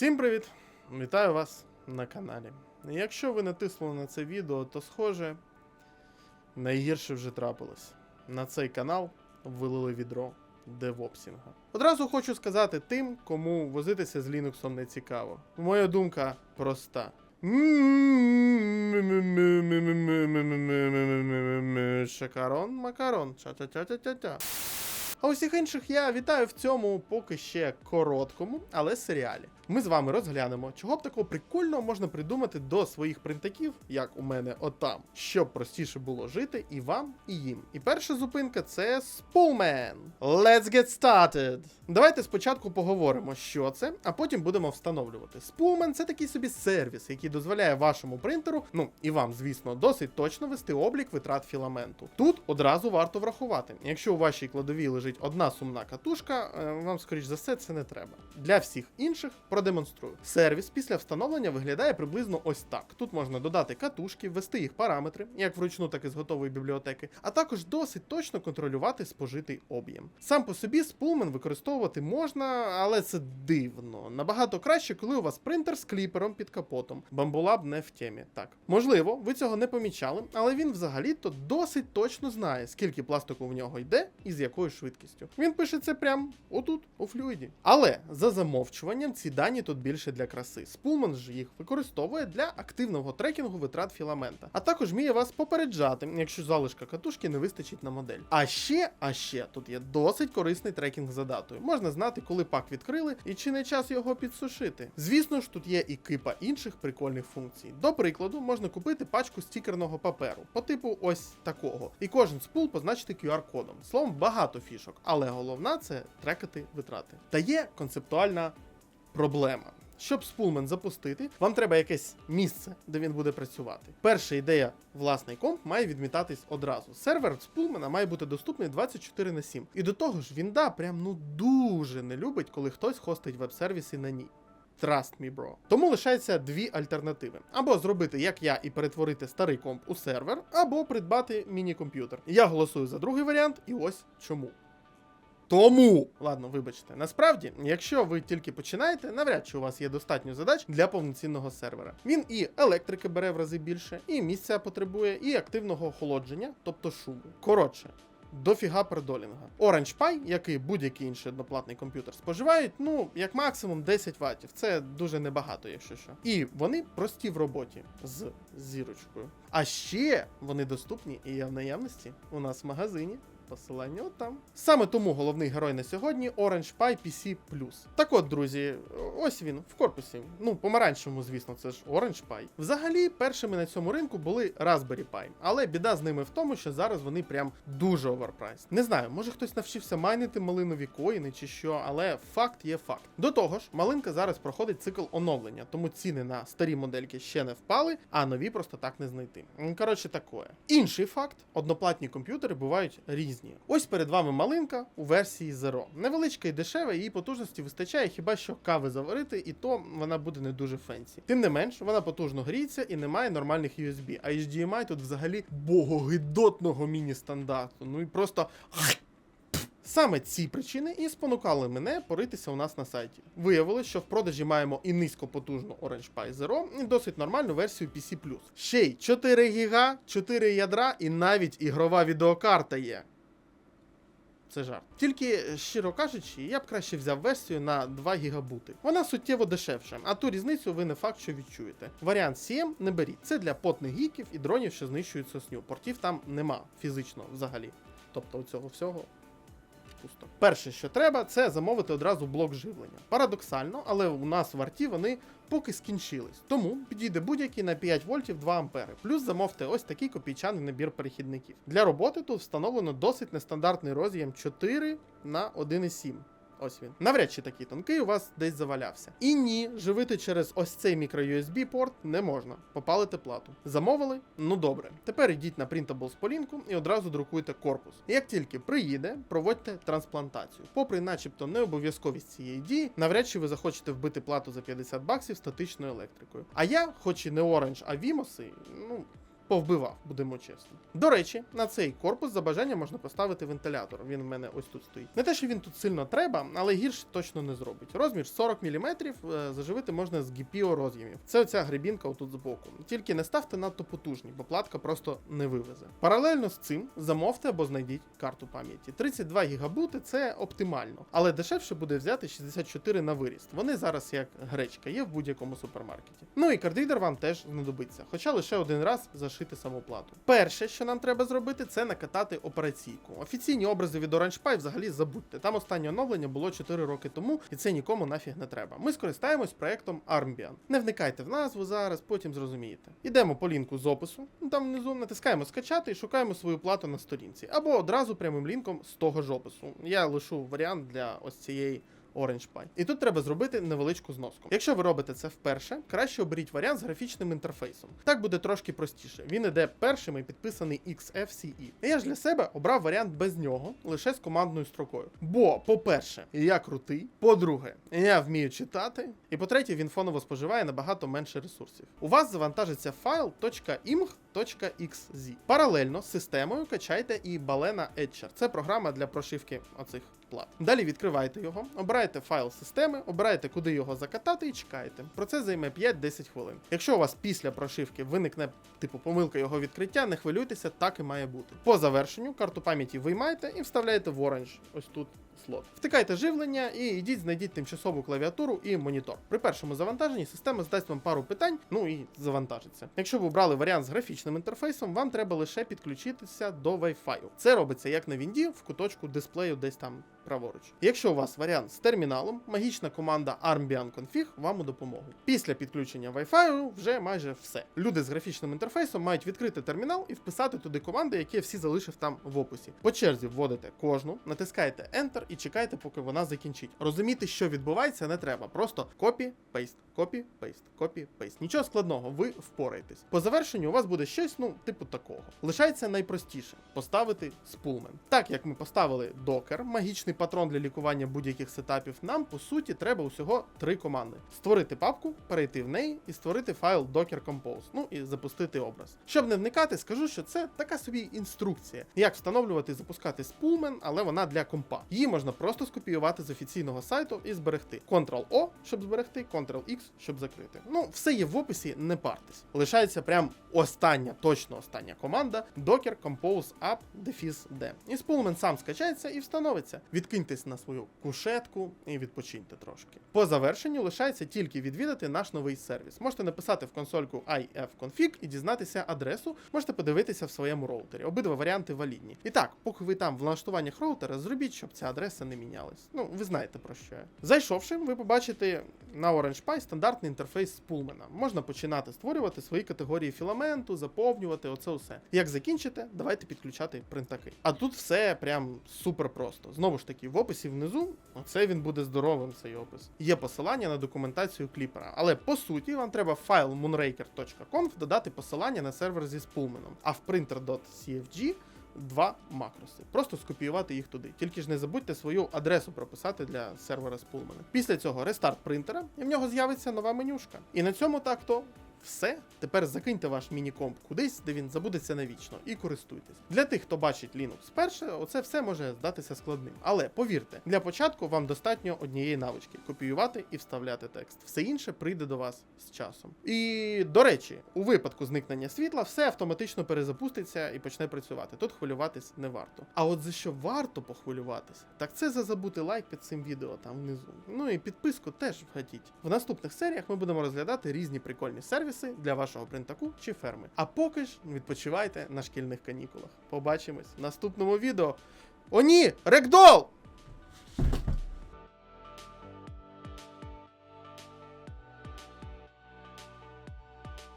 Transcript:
Всім привіт! Вітаю вас на каналі. Якщо ви натиснули на це відео, то схоже, найгірше вже трапилось. На цей канал вилили відро девопсінга. Одразу хочу сказати тим, кому возитися з Linux не цікаво. Моя думка проста. Шакарон, макарон, ча-ча-ча-ча-ча. А усіх інших я вітаю в цьому поки ще короткому, але серіалі. Ми з вами розглянемо, чого б такого прикольного можна придумати до своїх принтаків, як у мене отам, щоб простіше було жити і вам, і їм. І перша зупинка це Spoolman. Let's get started! Давайте спочатку поговоримо, що це, а потім будемо встановлювати. Spoolman – це такий собі сервіс, який дозволяє вашому принтеру, ну і вам, звісно, досить точно вести облік витрат філаменту. Тут одразу варто врахувати, якщо у вашій кладовій лежить одна сумна катушка, е, вам, скоріш за все, це не треба. Для всіх інших продемонструю. Сервіс після встановлення виглядає приблизно ось так. Тут можна додати катушки, ввести їх параметри, як вручну, так і з готової бібліотеки, а також досить точно контролювати спожитий об'єм. Сам по собі спулмен використовувати можна, але це дивно. Набагато краще, коли у вас принтер з кліпером під капотом. Bambolab не в темі. Так, можливо, ви цього не помічали, але він взагалі-то досить точно знає, скільки пластику в нього йде і з якою швидкістю. Він пише це прямо отут, у флюїді. Але за замовчуванням ці дані тут більше для краси. Спулман ж їх використовує для активного трекінгу витрат філамента, а також вміє вас попереджати, якщо залишка катушки не вистачить на модель. А ще, а ще тут є досить корисний трекінг за датою. Можна знати, коли пак відкрили і чи не час його підсушити. Звісно ж, тут є і кипа інших прикольних функцій. До прикладу, можна купити пачку стікерного паперу по типу ось такого. І кожен спул позначити QR-кодом. Словом, багато фішок, але головна це трекати витрати. Та є концептуальна проблема. Щоб спулмен запустити, вам треба якесь місце, де він буде працювати. Перша ідея, власний комп має відмітатись одразу. Сервер спулмена має бути доступний 24 на 7. І до того ж, він да, прям ну дуже не любить, коли хтось хостить веб-сервіси на ній. Trust me, bro. Тому лишається дві альтернативи: або зробити, як я, і перетворити старий комп у сервер, або придбати міні-комп'ютер. Я голосую за другий варіант, і ось чому. Тому, ладно, вибачте, насправді, якщо ви тільки починаєте, навряд чи у вас є достатньо задач для повноцінного сервера. Він і електрики бере в рази більше, і місця потребує, і активного охолодження, тобто шуму. Коротше. Дофіга пердолінга. Orange Pi, як і будь-який інший одноплатний комп'ютер, споживають, ну, як максимум 10 ваттів. Це дуже небагато, якщо що. І вони прості в роботі з зірочкою. А ще вони доступні і є в наявності у нас в магазині. Посилання там. Саме тому головний герой на сьогодні Orange Pi PC. Так от, друзі, ось він в корпусі. Ну, помаранчевому, звісно, це ж Orange Pi. Взагалі, першими на цьому ринку були Raspberry Pi, але біда з ними в тому, що зараз вони прям дуже оверпрайс. Не знаю, може хтось навчився майнити малинові коїни чи що, але факт є факт. До того ж, малинка зараз проходить цикл оновлення, тому ціни на старі модельки ще не впали, а нові просто так не знайти. Коротше, такое. Інший факт: одноплатні комп'ютери бувають різні. Ось перед вами малинка у версії Zero. Невеличка і дешева, її потужності вистачає хіба що кави заварити, і то вона буде не дуже фенсі. Тим не менш, вона потужно гріється і не має нормальних USB. А HDMI тут взагалі богогидотного міні-стандарту. Ну і просто. Саме ці причини і спонукали мене поритися у нас на сайті. Виявилось, що в продажі маємо і низькопотужну Orange Pi Zero, і досить нормальну версію PC Ще й 4 ГБ, 4 ядра і навіть ігрова відеокарта є. Це жарт. Тільки, щиро кажучи, я б краще взяв версію на 2 гігабути. Вона суттєво дешевша, а ту різницю ви не факт, що відчуєте. Варіант 7 не беріть. Це для потних гіків і дронів, що знищують сосню. Портів там нема фізично взагалі. Тобто у цього всього пусто. Перше, що треба, це замовити одразу блок живлення. Парадоксально, але у нас в арті вони поки скінчились. Тому підійде будь-який на 5 вольтів 2 ампери. Плюс замовте ось такий копійчаний набір перехідників. Для роботи тут встановлено досить нестандартний роз'єм 4 на 1,7. Ось він. Навряд чи такий тонкий у вас десь завалявся. І ні, живити через ось цей мікро-USB порт не можна. Попалите плату. Замовили? Ну добре. Тепер йдіть на Printable сполінку і одразу друкуйте корпус. Як тільки приїде, проводьте трансплантацію. Попри начебто не обов'язковість цієї дії, навряд чи ви захочете вбити плату за 50 баксів статичною електрикою. А я, хоч і не Orange, а Vimos, ну повбивав, будемо чесні. До речі, на цей корпус за бажанням можна поставити вентилятор. Він в мене ось тут стоїть. Не те, що він тут сильно треба, але гірше точно не зробить. Розмір 40 мм заживити можна з GPO роз'ємів. Це оця гребінка отут збоку. Тільки не ставте надто потужні, бо платка просто не вивезе. Паралельно з цим замовте або знайдіть карту пам'яті. 32 гігабути це оптимально, але дешевше буде взяти 64 на виріст. Вони зараз як гречка є в будь-якому супермаркеті. Ну і картридер вам теж знадобиться, хоча лише один раз зашити саму плату. Перше, що нам треба зробити, це накатати операційку. Офіційні образи від Orange Pi взагалі забудьте. Там останнє оновлення було 4 роки тому, і це нікому нафіг не треба. Ми скористаємось проектом Armbian. Не вникайте в назву зараз, потім зрозумієте. Ідемо по лінку з опису, там внизу натискаємо скачати і шукаємо свою плату на сторінці, або одразу прямим лінком з того ж опису. Я лишу варіант для ось цієї. Orange Pi. І тут треба зробити невеличку зноску. Якщо ви робите це вперше, краще оберіть варіант з графічним інтерфейсом. Так буде трошки простіше. Він іде першим і підписаний XFCE. Я ж для себе обрав варіант без нього, лише з командною строкою. Бо, по-перше, я крутий. По-друге, я вмію читати. І по-третє, він фоново споживає набагато менше ресурсів. У вас завантажиться файл .img.xz. Паралельно з системою качайте і Balena Etcher. Це програма для прошивки оцих плат. Далі відкривайте його, обираєте файл системи, обираєте, куди його закатати, і чекаєте. Процес займе 5-10 хвилин. Якщо у вас після прошивки виникне типу помилка його відкриття, не хвилюйтеся, так і має бути. По завершенню карту пам'яті виймаєте і вставляєте в Orange, ось тут. Слот. Втикайте живлення і йдіть, знайдіть тимчасову клавіатуру і монітор. При першому завантаженні система задасть вам пару питань, ну і завантажиться. Якщо ви обрали варіант з графічним інтерфейсом, вам треба лише підключитися до Wi-Fi. Це робиться як на Вінді в куточку дисплею десь там праворуч. Якщо у вас варіант з терміналом, магічна команда Armbian Config вам у допомогу. Після підключення Wi-Fi вже майже все. Люди з графічним інтерфейсом мають відкрити термінал і вписати туди команди, які я всі залишив там в описі. По черзі вводите кожну, натискаєте Enter і чекайте, поки вона закінчить. Розуміти, що відбувається, не треба. Просто копі, пейст, копі, пейст, копі, пейст. Нічого складного, ви впораєтесь. По завершенню у вас буде щось, ну, типу такого. Лишається найпростіше поставити спулмен. Так як ми поставили докер, магічний патрон для лікування будь-яких сетапів, нам по суті треба усього три команди: створити папку, перейти в неї і створити файл Docker Compose, ну і запустити образ. Щоб не вникати, скажу, що це така собі інструкція, як встановлювати і запускати спулмен, але вона для компа. Її можна просто скопіювати з офіційного сайту і зберегти. Ctrl-O, щоб зберегти, Ctrl-X, щоб закрити. Ну, все є в описі, не партесь. Лишається прям остання, точно остання команда Docker Compose App Defis D. І спулмен сам скачається і встановиться. Відкиньтесь на свою кушетку і відпочиньте трошки. По завершенню лишається тільки відвідати наш новий сервіс. Можете написати в консольку ifconfig і дізнатися адресу. Можете подивитися в своєму роутері. Обидва варіанти валідні. І так, поки ви там в налаштуваннях роутера, зробіть, щоб ця адреса не мінялась. Ну, ви знаєте про що я. Зайшовши, ви побачите на Orange Pi стандартний інтерфейс Спулмена. Можна починати створювати свої категорії філаменту, заповнювати оце все. Як закінчите, давайте підключати принтаки. А тут все прям супер просто. Знову ж таки, в описі внизу, оце він буде здоровим, цей опис. Є посилання на документацію кліпера. Але по суті, вам треба в файл moonraker.conf додати посилання на сервер зі спулменом. А в printer.cfg два макроси. Просто скопіювати їх туди. Тільки ж не забудьте свою адресу прописати для сервера Спулмена. Після цього рестарт принтера, і в нього з'явиться нова менюшка. І на цьому так то. Все, тепер закиньте ваш міні-комп кудись, де він забудеться навічно, і користуйтесь. Для тих, хто бачить Linux вперше, оце все може здатися складним. Але повірте, для початку вам достатньо однієї навички копіювати і вставляти текст. Все інше прийде до вас з часом. І до речі, у випадку зникнення світла все автоматично перезапуститься і почне працювати. Тут хвилюватись не варто. А от за що варто похвилюватися, так це за забути лайк під цим відео там внизу. Ну і підписку теж вгадіть. В наступних серіях ми будемо розглядати різні прикольні сервіси для вашого принтаку чи ферми. А поки ж відпочивайте на шкільних канікулах. Побачимось в наступному відео. О, ні! Рекдол!